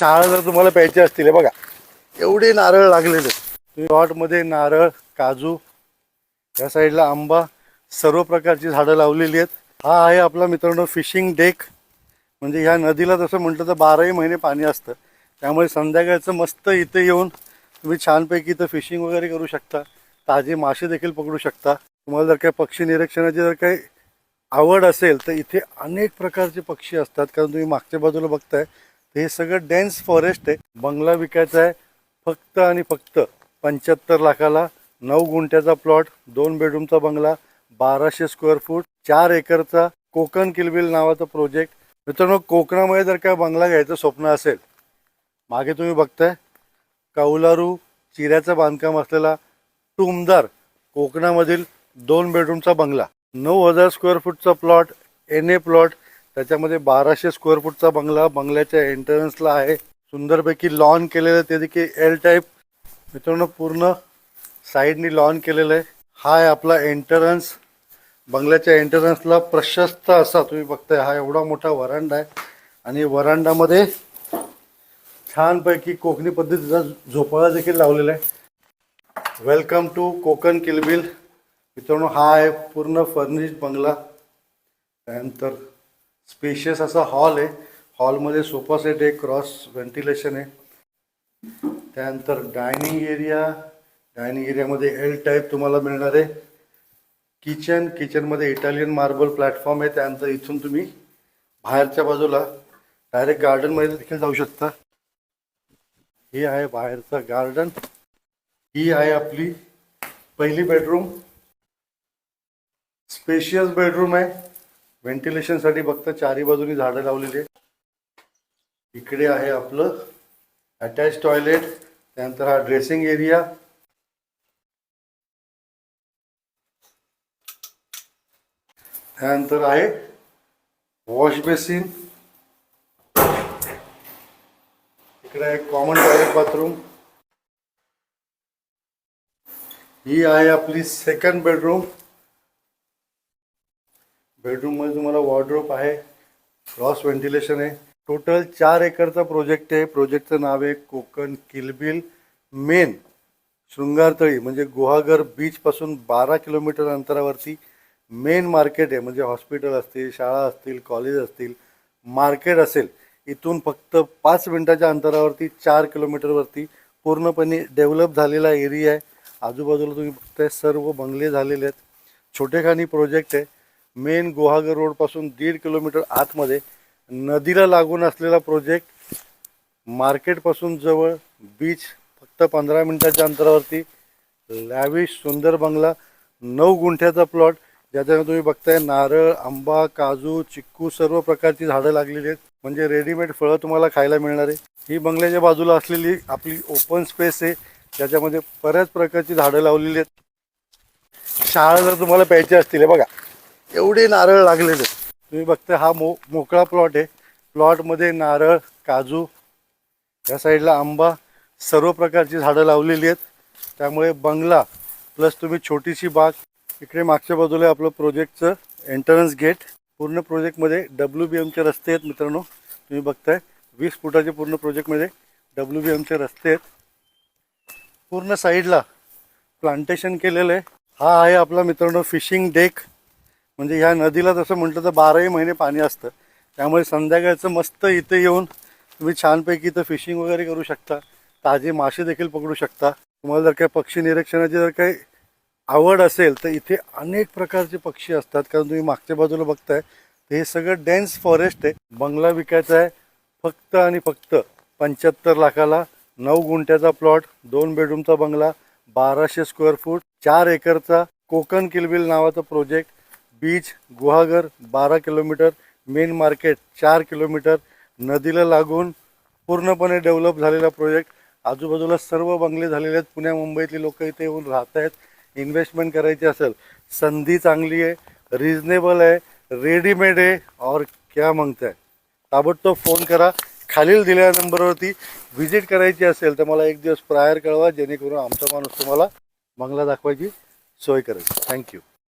शाळा जर तुम्हाला प्यायचे असतील हे बघा. एवढे नारळ लागलेले. तुम्ही प्लॉटमध्ये नारळ काजू या साईडला आंबा सर्व प्रकारची झाडं लावलेली आहेत. हा आहे आपला मित्रांनो फिशिंग डेक म्हणजे ह्या नदीला तसं म्हटलं तर बाराही महिने पाणी असतं. त्यामुळे संध्याकाळचं मस्त इथे येऊन तुम्ही छानपैकी इथं फिशिंग वगैरे करू शकता. ताजे मासे देखील पकडू शकता. तुम्हाला जर काही पक्षी निरीक्षणाची जर काही आवड असेल तर इथे अनेक प्रकारचे पक्षी असतात. कारण तुम्ही मागच्या बाजूला बघताय हे सगळं डेन्स फॉरेस्ट आहे. बंगला विकायचा आहे. फक्त आणि फक्त पंच्याहत्तर लाखाला नऊ गुंठ्याचा प्लॉट दोन बेडरूमचा बंगला बाराशे स्क्वेअर फूट चार एकरचा कोकण किलबिल नावाचा प्रोजेक्ट मित्रांनो कोकणामध्ये जर काय बंगला घ्यायचं स्वप्न असेल मागे तुम्ही बघताय कौलारू चिऱ्याचं बांधकाम असलेला टुमदार कोकणामधील दोन बेडरूमचा बंगला. नऊ हजार स्क्वेअर फूटचा प्लॉट एन ए प्लॉट त्याच्यामध्ये बाराशे स्क्वेअर फूटचा बंगला बंगल्याच्या एंट्रन्सला आहे. सुंदरपैकी लॉन केलेलं ते देखील एल टाईप मित्रांनो पूर्ण साईडनी लॉन केलेलं आहे. हा आहे आपला एंट्रन्स बंगल्याच्या एंट्रन्सला प्रशस्त असा तुम्ही बघताय हा एवढा मोठा वरांडा आहे. आणि वरांडामध्ये छानपैकी कोकणी पद्धतीचा झोपाळा देखील लावलेला आहे. Welcome to Konkan Kilbil. मित्रांनो हा आहे पूर्ण फर्निश्ड बंगला. त्यानंतर स्पेशियस असा हॉल आहे. हॉलमध्ये सोफा सेट आहे क्रॉस व्हेंटिलेशन आहे. त्यानंतर डायनिंग एरिया डायनिंग एरियामध्ये एल टाईप तुम्हाला मिळणार आहे. किचन किचनमध्ये इटालियन मार्बल प्लॅटफॉर्म आहे. त्यानंतर इथून तुम्ही बाहेरच्या बाजूला डायरेक्ट गार्डनमध्ये देखील जाऊ शकता. हे आहे बाहेरचं गार्डन ही आहे आपली पहिली बेडरूम स्पेशियस बेडरूम आहे. व्हेंटिलेशनसाठी फक्त चारी बाजूनी झाडं लावलेली आहेत. इकडे आहे आपलं अटॅच टॉयलेट त्यानंतर हा ड्रेसिंग एरिया त्यानंतर आहे वॉश बेसिन इकडे आहे कॉमन टॉयलेट बाथरूम ही आहे आपली सेकंड बेडरूम बेडरूममध्ये तुम्हाला वॉर्डरोब आहे क्रॉस व्हेंटिलेशन आहे. टोटल चार एकरचा प्रोजेक्ट आहे. प्रोजेक्टचं नाव आहे कोकण किलबिल मेन. शृंगारतळी म्हणजे गुहागर बीचपासून बारा किलोमीटर अंतरावरती मेन मार्केट आहे. म्हणजे हॉस्पिटल असतील शाळा असतील कॉलेज असतील मार्केट असेल. इथून फक्त पाच मिनटाच्या अंतरावरती चार किलोमीटरवरती पूर्णपणे डेव्हलप झालेला एरिया आहे. आजूबाजूला तुम्ही बघताय सर्व बंगले झालेले आहेत. छोटेखानी प्रोजेक्ट आहे. मेन गुहागर रोडपासून दीड किलोमीटर आतमध्ये नदीला लागून असलेला प्रोजेक्ट मार्केटपासून जवळ बीच फक्त पंधरा मिनटाच्या अंतरावरती. लॅविश सुंदर बंगला नऊ गुंठ्याचा प्लॉट ज्याच्यामध्ये तुम्ही बघताय नारळ आंबा काजू चिक्कू सर्व प्रकारची झाडं लागलेली आहेत. म्हणजे रेडीमेड फळं तुम्हाला खायला मिळणार आहे. ही बंगल्याच्या बाजूला असलेली आपली ओपन स्पेस आहे. ज्याच्यामध्ये बऱ्याच प्रकारची झाडं लावलेली आहेत. शाळा जर तुम्हाला प्यायची असतील बघा. एवढे नारळ लागलेले. आहेत तुम्ही बघताय हा मो मोकळा प्लॉट आहे. प्लॉटमध्ये नारळ काजू या साईडला आंबा सर्व प्रकारची झाडं लावलेली आहेत. त्यामुळे बंगला प्लस तुम्ही छोटीशी बाग इकडे मागच्या बाजूला आपलं प्रोजेक्टचं एंट्रन्स गेट पूर्ण प्रोजेक्टमध्ये डब्ल्यू बी एमचे रस्ते आहेत मित्रांनो. तुम्ही बघताय वीस फुटाचे पूर्ण प्रोजेक्टमध्ये डब्ल्यू बी एमचे रस्ते आहेत. पूर्ण साईडला प्लांटेशन केलेलं आहे. हा आहे आपला मित्रांनो फिशिंग डेक म्हणजे ह्या नदीला तसं म्हटलं तर बाराही महिने पाणी असतं. त्यामुळे संध्याकाळचं मस्त इथे येऊन तुम्ही छानपैकी इथं फिशिंग वगैरे करू शकता. ताजे मासे देखील पकडू शकता. तुम्हाला जर काही पक्षी निरीक्षणाची जर काही आवड असेल तर इथे अनेक प्रकारचे पक्षी असतात. कारण तुम्ही मागच्या बाजूला बघताय तर हे सगळं डेन्स फॉरेस्ट आहे. बंगला विकायचा आहे फक्त आणि फक्त पंच्याहत्तर लाखाला नऊ गुंठ्याचा प्लॉट दोन बेडरूमचा बंगला बाराशे स्क्वेअर फूट चार एकरचा कोकण किलबिल नावाचा प्रोजेक्ट बीच गुहागर बारा किलोमीटर मेन मार्केट चार किलोमीटर नदीला लागून पूर्णपणे डेव्हलप झालेला प्रोजेक्ट आजूबाजूला सर्व बंगले झालेले आहेत. पुण्या मुंबईतली लोक इथे येऊन राहत आहेत. इन्व्हेस्टमेंट करायची असेल संधी चांगली आहे रिजनेबल आहे रेडीमेड आहे और क्या मागताय? ताबडतोब फोन करा. खालील दिलेल्या नंबरवरती व्हिजिट करायची असेल तर मला एक दिवस प्रायर कळवा जेणेकरून आमचा माणूस तुम्हाला बंगला दाखवायची सोय करेल. थँक्यू